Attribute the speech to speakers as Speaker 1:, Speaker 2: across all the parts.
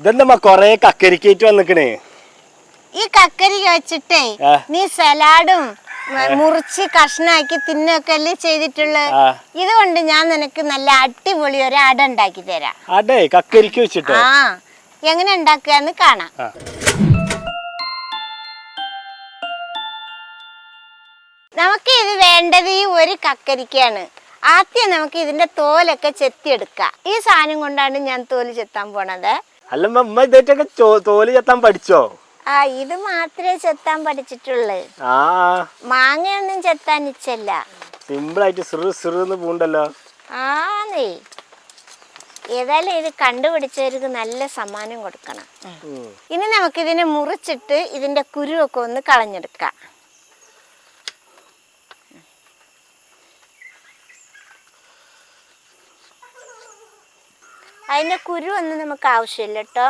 Speaker 1: ഇതെന്തമ്മ കൊറേ കക്കരിക്കേറ്റ് വന്നിക്കണേ.
Speaker 2: ഈ കക്കരി വെച്ചിട്ടേ നീ സലാഡും മുറിച്ച് കഷ്ണാക്കി തിന്നൊക്കെ അല്ലേ ചെയ്തിട്ടുള്ളത് ഇതുകൊണ്ട് ഞാൻ നിനക്ക് നല്ല അടിപൊളി ഒരു അട ഉണ്ടാക്കി തരാം.
Speaker 1: അടേ കക്കരിക്ക് വെച്ചിട്ടോ?
Speaker 2: ആ. എങ്ങനെ ഉണ്ടാക്കുകയെന്ന് കാണാം. നമുക്ക് ഇത് വേണ്ടത് ഈ ഒരു കക്കരിക്കാണ്. ആദ്യം നമുക്ക് ഇതിന്റെ തോലൊക്കെ ചെത്തിയെടുക്കാം. ഈ സാധനം കൊണ്ടാണ് ഞാൻ തോൽ ചെത്താൻ പോണത്.
Speaker 1: അല്ലമ്മ അമ്മ ഇതായിട്ടൊക്കെ ചോ- തോൽ ചെത്താൻ പഠിച്ചോ?
Speaker 2: ആ ഇത് മാത്രമേ ചെത്താൻ പഠിച്ചിട്ടുള്ളൂ.
Speaker 1: ആ.
Speaker 2: മാങ്ങയൊന്നും ചെത്താൻ ഇച്ചല്ല
Speaker 1: സിമ്പിൾ ആയിട്ട് സിറു സിറുന്ന് പൂണ്ടല്ലോ.
Speaker 2: ആന്നേ. ഏതായാലും ഇത് കണ്ടുപിടിച്ചവർക്ക് നല്ല സമ്മാനം കൊടുക്കണം.
Speaker 1: ഇനി
Speaker 2: ഇനി നമുക്കിതിനെ മുറിച്ചിട്ട് ഇതിന്റെ കുരുവൊക്കെ ഒന്ന് കളഞ്ഞെടുക്കാം. അതിന്റെ കുരു ഒന്നും നമുക്ക് ആവശ്യമില്ല കേട്ടോ.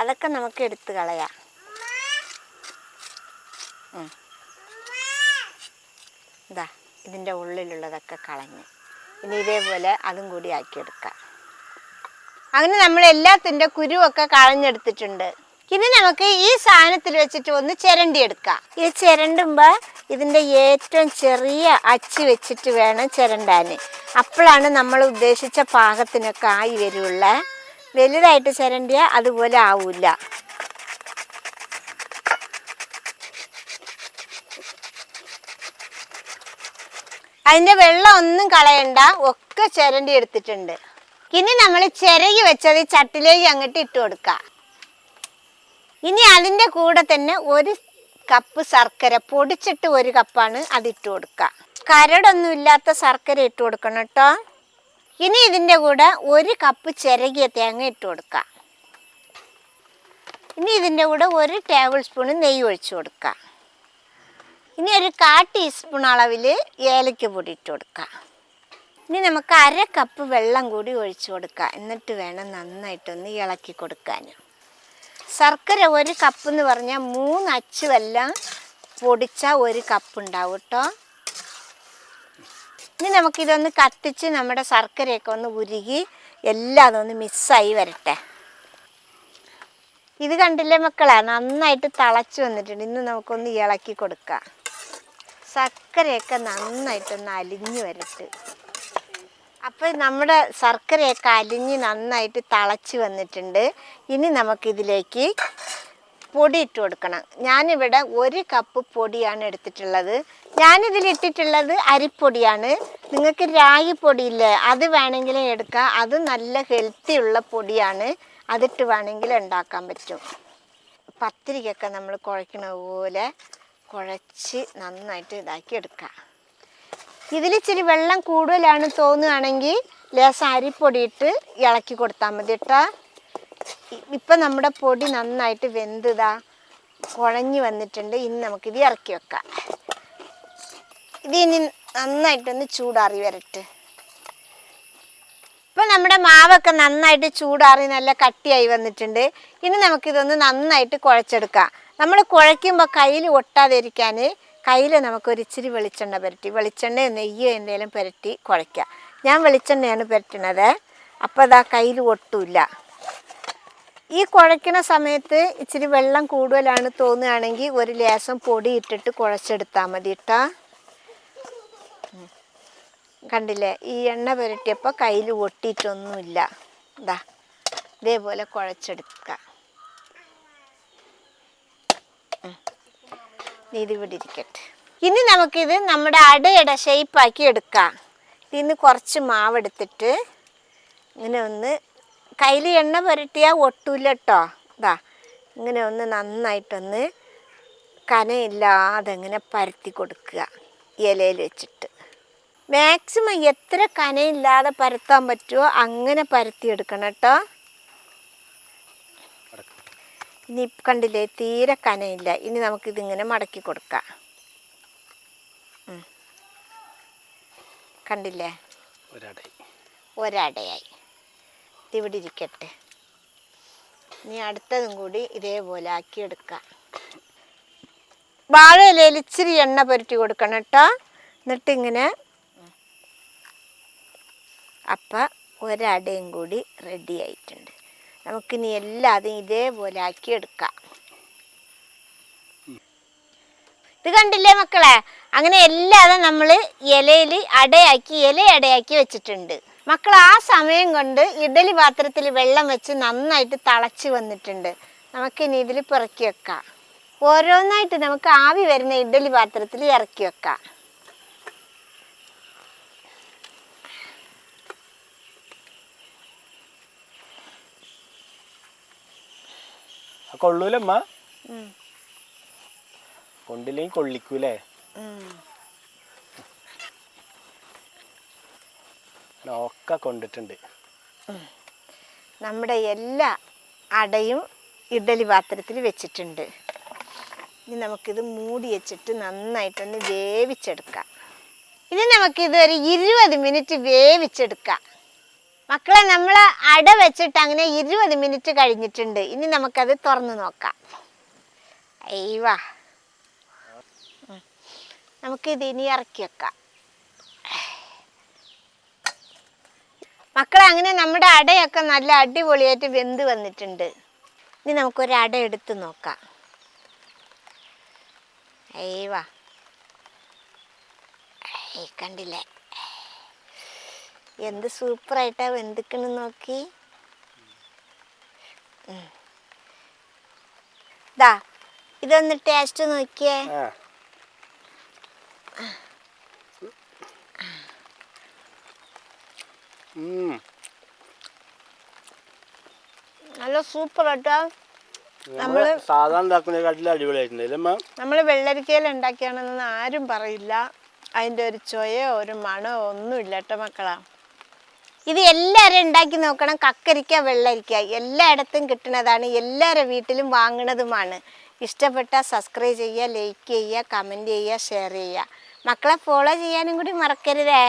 Speaker 2: അതൊക്കെ നമുക്ക് എടുത്ത് കളയാം. ഇതാ ഇതിന്റെ ഉള്ളിലുള്ളതൊക്കെ കളഞ്ഞ്. ഇനി ഇതേപോലെ അതും കൂടി ആക്കിയെടുക്കാം. അങ്ങനെ നമ്മൾ എല്ലാത്തിന്റെ കുരുവൊക്കെ കളഞ്ഞെടുത്തിട്ടുണ്ട്. ഇനി നമുക്ക് ഈ സാധനത്തിൽ വെച്ചിട്ട് ഒന്ന് ചിരണ്ടി എടുക്കാം ഇത് ചിരണ്ടുമ്പോൾ ഇതിന്റെ ഏറ്റവും ചെറിയ അച്ചി വെച്ചിട്ട് വേണം ചിരണ്ടാൻ. അപ്പോഴാണ് നമ്മൾ ഉദ്ദേശിച്ച പാകത്തിനൊക്കെ ആയി വരുള്ള. വലുതായിട്ട് ചിരണ്ടിയ അതുപോലെ ആവില്ല അതിന്റെ വെള്ളം ഒന്നും കളയണ്ട ഒക്കെ ചിരണ്ടി എടുത്തിട്ടുണ്ട്. ഇനി നമ്മൾ ചിരകി വെച്ചത് ചട്ടിലേക്ക് അങ്ങോട്ട് ഇട്ട് കൊടുക്കുക. ഇനി അതിന്റെ കൂടെ തന്നെ ഒരു കപ്പ് ശർക്കര പൊടിച്ചിട്ട് ഒരു കപ്പാണ് അത് ഇട്ട് കൊടുക്കുക. കരടൊന്നും ഇല്ലാത്ത ശർക്കര ഇട്ട് കൊടുക്കണം കേട്ടോ. ഇനി ഇതിന്റെ കൂടെ ഒരു കപ്പ് ചിരകിയ തേങ്ങ ഇട്ട് കൊടുക്കുക. ഇനി ഇതിന്റെ കൂടെ ഒരു ടേബിൾ സ്പൂൺ നെയ്യ് ഒഴിച്ച് കൊടുക്കുക. ഇനി ഒരു കാ ടീസ്പൂൺ അളവിൽ ഏലക്ക പൊടി ഇട്ട് കൊടുക്കുക. ഇനി നമുക്ക് അര കപ്പ് വെള്ളം കൂടി ഒഴിച്ചു കൊടുക്കുക. എന്നിട്ട് വേണം നന്നായിട്ടൊന്ന് ഇളക്കി കൊടുക്കാൻ. ശർക്കര ഒരു കപ്പ് എന്ന് പറഞ്ഞാൽ മൂന്ന് അച്ചുവെല്ലാം പൊടിച്ചാൽ പൊടിച്ച ഒരു കപ്പ് ഉണ്ടാവും കേട്ടോ ഇനി നമുക്കിതൊന്ന് കത്തിച്ച് നമ്മുടെ ശർക്കരയൊക്കെ ഒന്ന് ഉരുകി എല്ലാം അതൊന്ന് മിസ്സായി വരട്ടെ. ഇത് കണ്ടില്ലേ മക്കളെ? നന്നായിട്ട് തിളച്ച് വന്നിട്ടുണ്ട്. ഇന്ന് നമുക്കൊന്ന് ഇളക്കി കൊടുക്കാം. ശർക്കരയൊക്കെ നന്നായിട്ടൊന്ന് അലിഞ്ഞു വരട്ട്. അപ്പോൾ നമ്മുടെ ശർക്കരയൊക്കെ അലിഞ്ഞ് നന്നായിട്ട് തിളച്ച് വന്നിട്ടുണ്ട്. ഇനി നമുക്കിതിലേക്ക് പൊടി ഇട്ട് കൊടുക്കണം. ഞാനിവിടെ ഒരു കപ്പ് പൊടിയാണ് എടുത്തിട്ടുള്ളത്. ഞാനിതിൽ ഇട്ടിട്ടുള്ളത് അരിപ്പൊടിയാണ്. നിങ്ങൾക്ക് രാഗി പൊടിയില്ലേ അത് വേണമെങ്കിൽ എടുക്കാം. അത് നല്ല ഹെൽത്തി ഉള്ള പൊടിയാണ്. അതിട്ട് വേണമെങ്കിൽ ഉണ്ടാക്കാൻ പറ്റും. പത്തിരിക്കൊക്കെ നമ്മൾ കുഴക്കണ പോലെ കുഴച്ച് നന്നായിട്ട് ഇതാക്കി എടുക്കാം. ഇതിൽ ഇച്ചിരി വെള്ളം കൂടുതലാണ് തോന്നുകയാണെങ്കിൽ ലേശം അരിപ്പൊടി ഇട്ട് ഇളക്കി കൊടുത്താൽ മതി കേട്ടോ ഇപ്പം നമ്മുടെ പൊടി നന്നായിട്ട് വെന്തതാ. കുഴഞ്ഞു വന്നിട്ടുണ്ട്. ഇനി നമുക്കിത് ഇറക്കി വെക്കാം. ഇത് ഇനി നന്നായിട്ടൊന്ന് ചൂടാറി വരട്ടെ. ഇപ്പം നമ്മുടെ മാവൊക്കെ നന്നായിട്ട് ചൂടാറി നല്ല കട്ടിയായി വന്നിട്ടുണ്ട്. ഇനി നമുക്കിതൊന്ന് നന്നായിട്ട് കുഴച്ചെടുക്കാം. നമ്മൾ കുഴയ്ക്കുമ്പോൾ കയ്യിൽ ഒട്ടാതിരിക്കാൻ കയ്യിൽ നമുക്കൊരിച്ചിരി വെളിച്ചെണ്ണ പുരട്ടി. വെളിച്ചെണ്ണയോ നെയ്യോ എന്തെങ്കിലും പുരട്ടി കുഴയ്ക്കുക ഞാൻ വെളിച്ചെണ്ണയാണ് പുരട്ടണത്. അപ്പോൾ അതാ കയ്യിൽ ഒട്ടുമില്ല. ഈ കുഴയ്ക്കണ സമയത്ത് ഇച്ചിരി വെള്ളം കൂടുതലാണ് തോന്നുകയാണെങ്കിൽ ഒരു ലേശം പൊടി ഇട്ടിട്ട് കുഴച്ചെടുത്താൽ മതി കേട്ടോ കണ്ടില്ലേ? ഈ എണ്ണ പുരട്ടിയപ്പോൾ കയ്യിൽ ഒട്ടിയിട്ടൊന്നുമില്ല. ഇതാ ഇതേപോലെ കുഴച്ചെടുക്കുക. ഇത് ഇവിടെ ഇനി നമുക്കിത് നമ്മുടെ അടയുടെ ഷേപ്പാക്കി എടുക്കാം. ഇതിന് കുറച്ച് മാവെടുത്തിട്ട് ഇങ്ങനെ ഒന്ന് കയ്യിൽ എണ്ണ പുരട്ടിയാൽ ഒട്ടൂല കേട്ടോ ഇതാ ഇങ്ങനെ ഒന്ന് നന്നായിട്ടൊന്ന് കനയില്ലാതെ ഇങ്ങനെ പരത്തി കൊടുക്കുക ഇലയിൽ വെച്ചിട്ട്. മാക്സിമം എത്ര കനയില്ലാതെ പരത്താൻ പറ്റുമോ അങ്ങനെ പരത്തി എടുക്കണം കേട്ടോ ഇനി കണ്ടില്ലേ തീരെ കനയില്ല. ഇനി നമുക്കിതിങ്ങനെ മടക്കി കൊടുക്കാം. കണ്ടില്ലേ?
Speaker 1: ഒരടേ
Speaker 2: ഒരടയായി. ഇതിവിടെ ഇരിക്കട്ടെ. ഇനി അടുത്തതും കൂടി ഇതേപോലെ ആക്കി എടുക്കാം വാഴയിലയിൽ ഇച്ചിരി എണ്ണ പുരട്ടി കൊടുക്കണം കേട്ടോ. എന്നിട്ടിങ്ങനെ അപ്പം ഒരടയും കൂടി റെഡി ആയിട്ടുണ്ട്. നമുക്കിനി എല്ലാതും ഇതേപോലെ ആക്കി എടുക്കാം ഇത് കണ്ടില്ലേ മക്കളെ? അങ്ങനെ എല്ലാതും നമ്മൾ ഇലയിൽ അടയാക്കി ഇല അടയാക്കി വെച്ചിട്ടുണ്ട്. മക്കൾ ആ സമയം കൊണ്ട് ഇഡലി പാത്രത്തിൽ വെള്ളം വെച്ച് നന്നായിട്ട് തിളച്ച് വന്നിട്ടുണ്ട്. നമുക്കിനി ഇതിൽ പിറക്കി വെക്കാം. ഓരോന്നായിട്ട് നമുക്ക് ആവി വരുന്ന ഇഡലി പാത്രത്തിൽ ഇറക്കി വെക്കാം
Speaker 1: ആ കൊള്ളൂലമ്മ. കൊണ്ടില്ലെങ്കിൽ കൊള്ളിക്കൂലേ? ഒക്കെ കൊണ്ടിട്ടുണ്ട്.
Speaker 2: നമ്മുടെ എല്ലാ അടയും ഇഡലി പാത്രത്തിൽ വെച്ചിട്ടുണ്ട്. ഇനി നമുക്കിത് മൂടി വെച്ചിട്ട് നന്നായിട്ടൊന്ന് വേവിച്ചെടുക്കാം. ഇനി നമുക്കിത് ഒരു ഇരുപത് മിനിറ്റ് വേവിച്ചെടുക്കാം. മക്കളെ നമ്മൾ അട വെച്ചിട്ട് അങ്ങനെ ഇരുപത് മിനിറ്റ് കഴിഞ്ഞിട്ടുണ്ട്. ഇനി നമുക്കത് തുറന്നു നോക്കാം. അയ്യവാ. നമുക്കിത് ഇനി ഇറക്കി വെക്കാം. മക്കളെ അങ്ങനെ നമ്മുടെ അടയൊക്കെ നല്ല അടിപൊളിയായിട്ട് വെന്ത് വന്നിട്ടുണ്ട്. ഇനി നമുക്കൊരു അട എടുത്ത് നോക്കാം. അയ്യവാ. കണ്ടില്ലേ? എന്ത് സൂപ്പറായിട്ടാ വെന്തിക്കണ് നോക്കി. ദാ ഇതൊന്ന് ടേസ്റ്റ് നോക്കിയേ. നല്ല സൂപ്പർ സൂപ്പറായിട്ടാ
Speaker 1: നമ്മൾ സാധാരണ
Speaker 2: നമ്മൾ വെള്ളരിക്കയിൽ ഉണ്ടാക്കിയാണെന്ന് ആരും പറയില്ല. അതിന്റെ ഒരു ചൊയോ ഒരു മണോ ഒന്നും ഇല്ല കേട്ടോ മക്കളാ. ഇത് എല്ലാവരും ഉണ്ടാക്കി നോക്കണം. കക്കരിക്ക വെള്ളരിക്ക എല്ലായിടത്തും കിട്ടുന്നതാണ്. എല്ലാവരുടെ വീട്ടിലും വാങ്ങുന്നതുമാണ്. ഇഷ്ടപ്പെട്ട സബ്സ്ക്രൈബ് ചെയ്യുക ലൈക്ക് ചെയ്യുക കമന്റ് ചെയ്യുക ഷെയർ ചെയ്യുക. മക്കളെ ഫോളോ ചെയ്യാനും കൂടി മറക്കരുതേ.